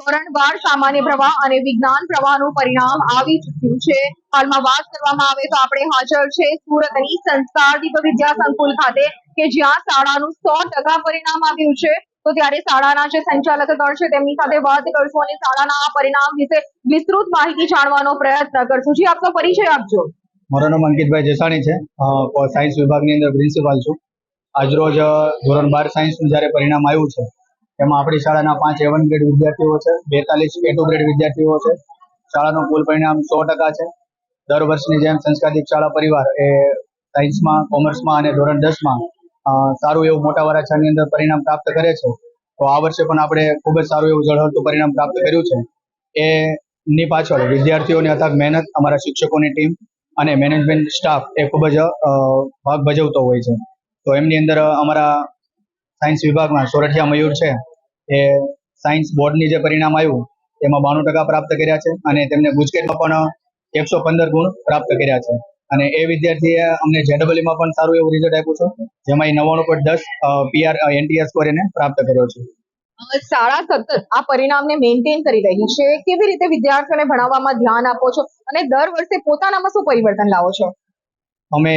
ધોરણ બાર સામાન્ય પ્રવાહ અને વિજ્ઞાન પ્રવાહનું પરિણામ આવી ચૂક્યું છે. હાલમાં વાત કરવામાં આવે તો આપણે હાજર છે સુરતની સંસ્કારદીપ વિદ્યા સંકુલ ખાતે, કે જ્યાં શાળાનું સો ટકા પરિણામ આવ્યું છે. તો ત્યારે શાળાના જે સંચાલક દળ છે તેમની સાથે વાત કરશું અને શાળાના આ પરિણામ વિશે વિસ્તૃત માહિતી જાણવાનો પ્રયત્ન કરશું. જી, આપનો પરિચય આપજો. મારું નામ અંકિતભાઈ જેસાણી છે. સાયન્સ વિભાગની અંદર પ્રિન્સિપાલ છું. આજરોજ ધોરણ બાર સાયન્સનું જ્યારે પરિણામ આવ્યું છે એમાં આપણી શાળાના પાંચ એવન ગ્રેડ વિદ્યાર્થીઓ છે, બેતાલીસ એ ટુ ગ્રેડ વિદ્યાર્થીઓ છે. શાળાનું કુલ પરિણામ સો ટકા છે. દર વર્ષની જેમ સંસ્કારિત શાળા પરિવાર એ સાયન્સમાં કોમર્સમાં અને ધોરણ દસમાં સારું એવું મોટા વરાછાની અંદર પરિણામ પ્રાપ્ત કરે છે. તો આ વર્ષે પણ આપણે ખૂબ જ સારું એવું ઝળહળતું પરિણામ પ્રાપ્ત કર્યું છે. એ પાછળ વિદ્યાર્થીઓની અથાગ મહેનત, અમારા શિક્ષકોની ટીમ અને મેનેજમેન્ટ સ્ટાફ એ ખૂબ જ ભાગ ભજવતો હોય છે. તો એમની અંદર અમારા સાયન્સ વિભાગમાં સોરઠિયા મયુર છે. એ સાયન્સ બોર્ડની જે પરિણામ આવ્યું તેમાં બાણું ટકા પ્રાપ્ત કર્યા છે અને તેમને ગુજકેટમાં પણ એકસો પંદર ગુણ પ્રાપ્ત કર્યા છે. અને એ વિદ્યાર્થીએ અમને જેડબલમાં પણ સારું એવું રિઝલ્ટ આપ્યું છે જેમાં એ નવ્વાણું પોઈન્ટ દસ પીઆર એનટીએસ સ્કોર એને પ્રાપ્ત કર્યો છે. શાળા સતત આ પરિણામને મેન્ટેન કરી રહી છે. કેવી રીતે વિદ્યાર્થીઓને ભણાવવામાં ધ્યાન આપો છો? અને દર વર્ષે પોતાનામાં શું પરિવર્તન લાવો છો? અમે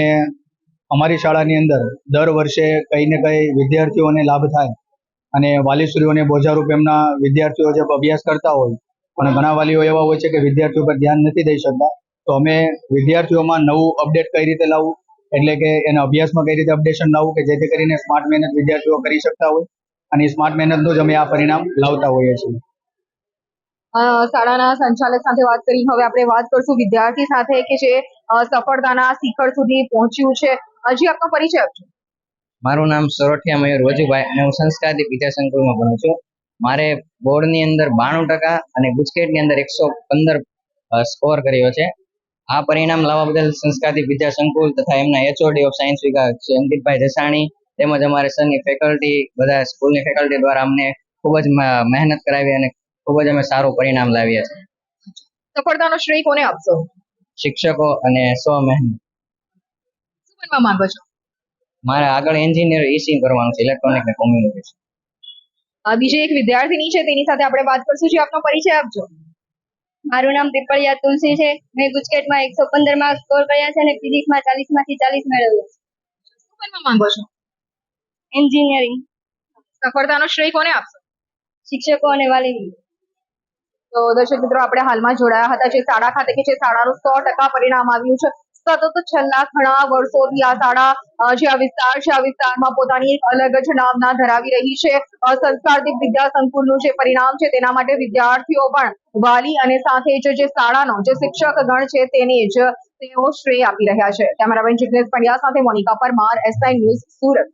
અમારી શાળાની અંદર દર વર્ષે કઈ ને કંઈ વિદ્યાર્થીઓને લાભ થાય અને વાલીશ્રીઓને બોજારૂપ એમના વિદ્યાર્થીઓ જે અભ્યાસ કરતા હોય, પણ ઘણા વાલીઓ એવા હોય છે કે વિદ્યાર્થીઓ પર ધ્યાન નથી દઈ શકતા, તો અમે વિદ્યાર્થીઓમાં નવું અપડેટ કઈ રીતે લાવવું એટલે કે એના અભ્યાસમાં કઈ રીતે અપડેશન લાવવું કે જેથી કરીને સ્માર્ટ મહેનત વિદ્યાર્થીઓ કરી શકતા હોય? અને સ્માર્ટ મહેનતનું જ અમે આ પરિણામ લાવતા હોઈએ છીએ. શાળાના સંચાલક સાથે વાત કરી હવે આપણે વાત કરશું વિદ્યાર્થી સાથે કે જે સફળતાના શિખર સુધી પહોંચ્યું છે. હજી આપનો પરિચય આપજો. મારું નામ સોરઠિયા મયુર વજુભાઈ અને હું સંસ્કારથી વિદ્યા સંકુલમાં ભણું છું. મારે બોર્ડની અંદર બાણું ટકા અને ગુજકેટની અંદર એકસો પંદર સ્કોર કર્યો છે. આ પરિણામ લાવવા બદલ સંસ્કારથી વિદ્યા સંકુલ તથા એમના એચઓડી ઓફ સાયન્સ વિભાગ શ્રી અંકિતભાઈ જસાણી તેમજ અમારે સરની ફેકલ્ટી બધા સ્કૂલની ફેકલ્ટી દ્વારા અમને ખૂબ જ મહેનત કરાવી અને ખૂબ જ અમે સારું પરિણામ લાવીએ છીએ સફળતાનો શ્રેય કોને આપશો? શિક્ષકો અને સ્વ મહેનત. શું બનવા માંગો છો? મારે આગળ એન્જિનિયર ઈસી કરવાનું છે ઇલેક્ટ્રોનિક ને કોમ્યુનિકેશન બીજી એક વિદ્યાર્થીની છે તેની સાથે આપણે વાત કરશું. જે આપનો પરિચય આપજો. મારું નામ પીપળિયા તુલસી છે. મેં ગુજકેટમાં એકસો પંદર માર્ક સ્કોર કર્યા છે અને ફિઝિક્સમાં ચાલીસમાંથી ચાલીસ મેળવ્યા છે. શું બનવા માંગો છો? એન્જિનિયરિંગ સફળતાનો શ્રેય કોને આપશો? શિક્ષકો અને વાલી તો દર્શક મિત્રો આપણે હાલમાં જોડાયા હતા. જે શાળા ખાતે કે જે શાળાનું સો ટકા પરિણામ આવ્યું છે સતત છેલ્લા ઘણા વર્ષોથી આ શાળા જે આ વિસ્તાર છે, આ વિસ્તારમાં પોતાની એક અલગ જ નામના ધરાવી રહી છે. સંસ્કારદીપ વિદ્યા સંકુલનું જે પરિણામ છે, તેના માટે વિદ્યાર્થીઓ પણ વાલી અને સાથે જ જે શાળાનો જે શિક્ષક ગણ છે, તેને જ તેઓ શ્રેય આપી રહ્યા છે. કેમેરામેન જિગ્નેશ પંડ્યા સાથે મોનિકા પરમાર એસઆઈ ન્યૂઝ સુરત.